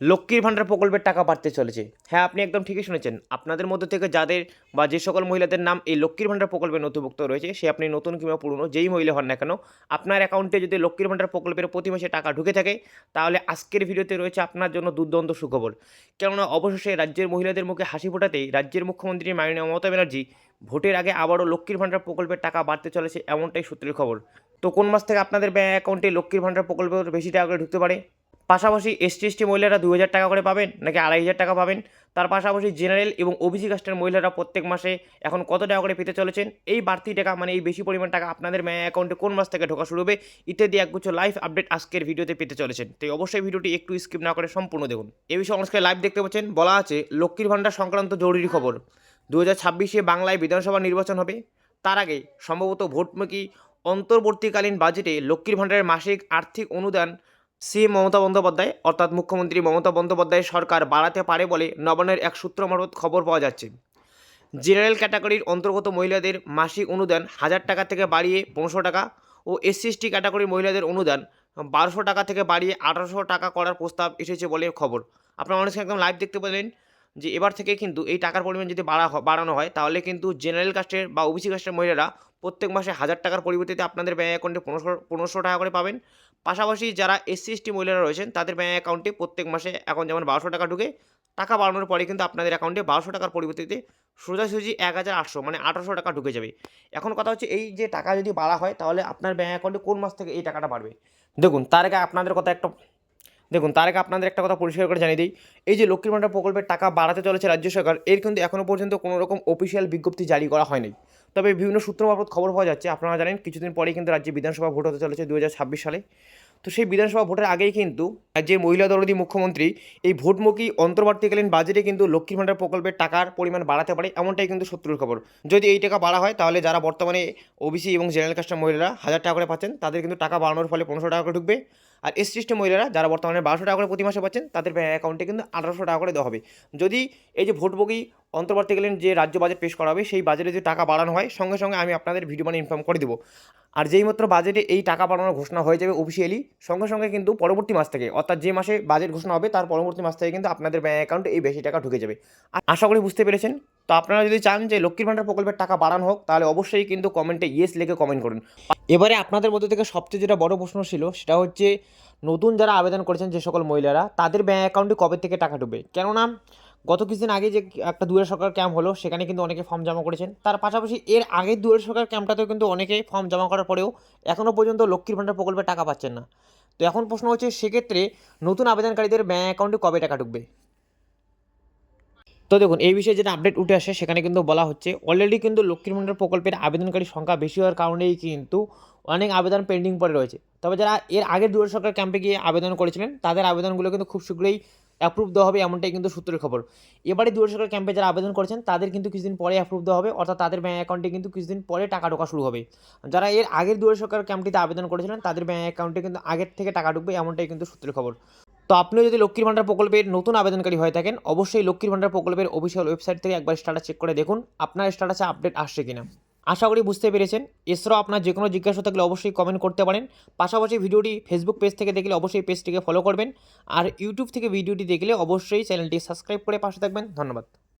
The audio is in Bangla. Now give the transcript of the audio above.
লক্ষ্মীর ভাণ্ডার প্রকল্পের টাকা বাড়তে চলেছে। হ্যাঁ আপনি একদম ঠিকই শুনেছেন। আপনাদের মধ্যে থেকে যাদের বা যে সকল মহিলাদের নাম এই লক্ষ্মীর ভাণ্ডার প্রকল্পে নথিভুক্ত রয়েছে, সে আপনি নতুন কিংবা পুরনো, যেই মহিলা হন না কেন, আপনার অ্যাকাউন্টে যদি লক্ষ্মীর ভাণ্ডার প্রকল্পের প্রতি মাসে টাকা ঢুকে থাকে, তাহলে আজকের ভিডিওতে রয়েছে আপনার জন্য দুর্দান্ত সুখবর। কেননা অবশেষে রাজ্যের মহিলাদের মুখে হাসি ফোটাতেই রাজ্যের মুখ্যমন্ত্রী মাননীয় মমতা ব্যানার্জি ভোটের আগে আবারও লক্ষ্মীর ভাণ্ডার প্রকল্পের টাকা বাড়তে চলেছে এমনটাই সূত্রের খবর। তো কোন মাস থেকে আপনাদের ব্যাঙ্ক অ্যাকাউন্টে লক্ষ্মীর ভাণ্ডার প্রকল্পের বেশি টাকা ঢুকতে পারে? পাশাপাশি এসটি এসটি মহিলারা দু হাজার টাকা করে পাবেন নাকি আড়াই হাজার টাকা পাবেন? তার পাশাপাশি জেনারেল এবং ওবিসি কাস্টের মহিলারা প্রত্যেক মাসে এখন কত টাকা করে পেতে চলেছেন? এই বাড়তি টাকা মানে এই বেশি পরিমাণ টাকা আপনাদের ব্যাঙ্ক অ্যাকাউন্টে কোন মাস থেকে ঢোকা শুরু হবে, ইত্যাদি একগুচ্ছ লাইভ আপডেট আজকের ভিডিওতে পেতে চলেছেন। তাই অবশ্যই ভিডিওটি একটু স্কিপ না করে সম্পূর্ণ দেখুন। এই বিষয়ে অনুষ্ঠানে লাইভ দেখতে পাচ্ছেন। বলা আছে, লক্ষ্মীর ভাণ্ডার সংক্রান্ত জরুরি খবর। দু হাজার ছাব্বিশে বাংলায় বিধানসভা নির্বাচন হবে। তার আগে সম্ভবত ভোটমুখী অন্তর্বর্তীকালীন বাজেটে লক্ষ্মীর ভাণ্ডারের মাসিক আর্থিক অনুদান সিএম মমতা বন্দ্যোপাধ্যায়, অর্থাৎ মুখ্যমন্ত্রী মমতা বন্দ্যোপাধ্যায় সরকার বাড়াতে পারে বলে নবান্নের এক সূত্র মারফত খবর পাওয়া যাচ্ছে। জেনারেল ক্যাটাগরির অন্তর্গত মহিলাদের মাসিক অনুদান হাজার টাকা থেকে বাড়িয়ে পনেরোশো টাকা ও এসসি এসটি ক্যাটাগরির মহিলাদের অনুদান বারোশো টাকা থেকে বাড়িয়ে আঠারোশো টাকা করার প্রস্তাব এসেছে বলে খবর। আপনারা মানুষকে একদম লাইভ দেখতে পেলেন। যে এবার থেকে কিন্তু এই টাকার পরিমাণ যদি বাড়া বাড়ানো হয়, তাহলে কিন্তু জেনারেল কাস্টের বা ওবিসি কাস্টের মহিলারা প্রত্যেক মাসে হাজার টাকার পরিবর্তে আপনাদের ব্যাঙ্ক অ্যাকাউন্টে পনেরোশো পনেরোশো টাকা করে পাবেন। পাশাপাশি যারা এসসি এসটি মহিলারা রয়েছেন, তাদের ব্যাঙ্ক অ্যাকাউন্টে প্রত্যেক মাসে এখন যেমন বারোশো টাকা ঢুকে, টাকা বাড়ানোর পরে কিন্তু আপনাদের অ্যাকাউন্টে বারোশো টাকার পরিবর্তে সোজাসুজি এক হাজার আটশো মানে আঠারোশো টাকা ঢুকে যাবে। এখন কথা হচ্ছে এই যে টাকা যদি বাড়া হয়, তাহলে আপনার ব্যাঙ্ক অ্যাকাউন্টে কোন মাস থেকে এই টাকাটা বাড়বে? দেখুন, তার আগে আপনাদের কথা একটা দেখুন, তার আগে আপনাদের একটা কথা পরিষ্কার করে জানিয়ে দিই। এই যে লক্ষ্মীর ভাণ্ডার প্রকল্পের টাকা বাড়াতে চলেছে রাজ্য সরকার, এর কিন্তু এখনও পর্যন্ত কোনো রকম অফিসিয়াল বিজ্ঞপ্তি জারি করা হয়নি। তবে বিভিন্ন সূত্র মারফত খবর পাওয়া যাচ্ছে, আপনারা জানেন, কিছুদিন পরেই কিন্তু রাজ্যে বিধানসভা ভোট হতে চলেছে দু হাজার ছাব্বিশ সালে। তো সেই বিধানসভা ভোটের আগেই কিন্তু রাজ্যের মহিলা দলদি মুখ্যমন্ত্রী এই ভোটমুখী অন্তর্বর্তীকালীন বাজেটে কিন্তু লক্ষ্মীর ভাণ্ডার প্রকল্পের টাকার পরিমাণ বাড়াতে পারে এমনটাই কিন্তু সূত্রের খবর। যদি এই টাকা বাড়া হয়, তাহলে যারা বর্তমানে ওবিসি এবং জেনারেল কাস্টের মহিলারা হাজার টাকা করে পাচ্ছেন, তাদের কিন্তু টাকা বাড়ানোর ফলে পনেরোশো টাকা করে ঢুকবে। আর এস টি মহিলারা যারা বর্তমানে বারোশো টাকা করে প্রতি মাসে পাচ্ছেন, তাদের ব্যাঙ্ক অ্যাকাউন্টে কিন্তু আঠারোশো টাকা করে দেওয়া হবে। যদি এই যে ভোটভোগী অন্তর্বর্তীকালীন যে রাজ্য বাজেট পেশ করা হবে, সেই বাজেটে যদি টাকা বাড়ানো হয়, সঙ্গে সঙ্গে আমি আপনাদের ভিডিও মানে ইনফর্ম করে দেবো। আর যেই মাত্র বাজেটে এই টাকা বাড়ানোর ঘোষণা হয়ে যাবে অফিসিয়ালি সঙ্গে সঙ্গে কিন্তু পরবর্তী মাস থেকে, অর্থাৎ যে মাসে বাজেট ঘোষণা হবে, তার পরবর্তী মাস থেকে কিন্তু আপনাদের ব্যাঙ্ক অ্যাকাউন্টে এই বেশি টাকা ঢুকে যাবে। আ- আশা করি বুঝতে পেরেছেন। তো আপনারা যদি চান যে লক্ষ্মীর ভাণ্ডার প্রকল্পের টাকা বাড়ানো হোক, তাহলে অবশ্যই কিন্তু কমেন্টে ইয়েস লিখে কমেন্ট করুন। এবারে আপনাদের মধ্যে থেকে সবচেয়ে যেটা বড় প্রশ্ন ছিল, সেটা হচ্ছে নতুন যারা আবেদন করেছেন যে সকল মহিলারা, তাদের ব্যাঙ্ক অ্যাকাউন্টে কবে থেকে টাকা ঢুকবে? কেননা গত কিছুদিন আগে যে একটা দুয়ারে সরকার ক্যাম্প হলো, সেখানে কিন্তু অনেকে ফর্ম জমা করেছেন। তার পাশাপাশি এর আগের দুয়ারে সরকার ক্যাম্পটাতেও কিন্তু অনেকে ফর্ম জমা করার পরেও এখনও পর্যন্ত লক্ষ্মীর ভাণ্ডার প্রকল্পে টাকা পাচ্ছেন না। তো এখন প্রশ্ন হচ্ছে, সেক্ষেত্রে নতুন আবেদনকারীদের ব্যাঙ্ক অ্যাকাউন্টে কবে টাকা ঢুকবে? তো দেখুন, এই বিষয়ে যেটা আপডেট উঠে আসে, সেখানে কিন্তু বলা হচ্ছে অলরেডি কিন্তু লক্ষ্মীর ভাণ্ডার প্রকল্পের আবেদনকারীর সংখ্যা বেশি হওয়ার কারণেই কিন্তু অনেক আবেদন পেন্ডিং পড়ে রয়েছে। তবে যারা এর আগের দুয়ার সরকার ক্যাম্পে গিয়ে আবেদন করেছিলেন, তাদের আবেদনগুলো কিন্তু খুব শীঘ্রই অ্যাপ্রুভ দেওয়া হবে এমনটাই কিন্তু সূত্রের খবর। এবারে দুয়ার সরকার ক্যাম্পে যারা আবেদন করেছেন, তাদের কিন্তু কিছুদিন পরে অ্যাপ্রুভ দেওয়া হবে, অর্থাৎ তাদের ব্যাঙ্ক অ্যাকাউন্টে কিন্তু কিছুদিন পরে টাকা ঢোকা শুরু হবে। যারা এর আগের দুয়ার সরকার ক্যাম্পটিতে আবেদন করেছিলেন, তাদের ব্যাঙ্ক অ্যাকাউন্টে কিন্তু আগের থেকে টাকা ঢুকবে এমনটাই কিন্তু সূত্রের খবর। তো আপনিও যদি লক্ষ্মীর ভাণ্ডার প্রকল্পের নতুন আবেদনকারী হয়ে থাকেন, অবশ্যই লক্ষ্মীর ভাণ্ডার প্রকল্পের অফিসিয়াল ওয়েবসাইট থেকে একবার স্ট্যাটাস চেক করে দেখুন, আপনার স্ট্যাটাসে আপডেট আসছে কিনা। আশা করি বুঝতে পেরেছেন। এছাড়াও আপনার যে কোনো জিজ্ঞাসা থাকলে অবশ্যই কমেন্ট করতে পারেন। পাশাপাশি ভিডিওটি ফেসবুক পেজ থেকে দেখলে অবশ্যই পেজটিকে ফলো করবেন। আর ইউটিউব থেকে ভিডিওটি দেখলে অবশ্যই চ্যানেলটি সাবস্ক্রাইব করে পাশে থাকবেন। ধন্যবাদ।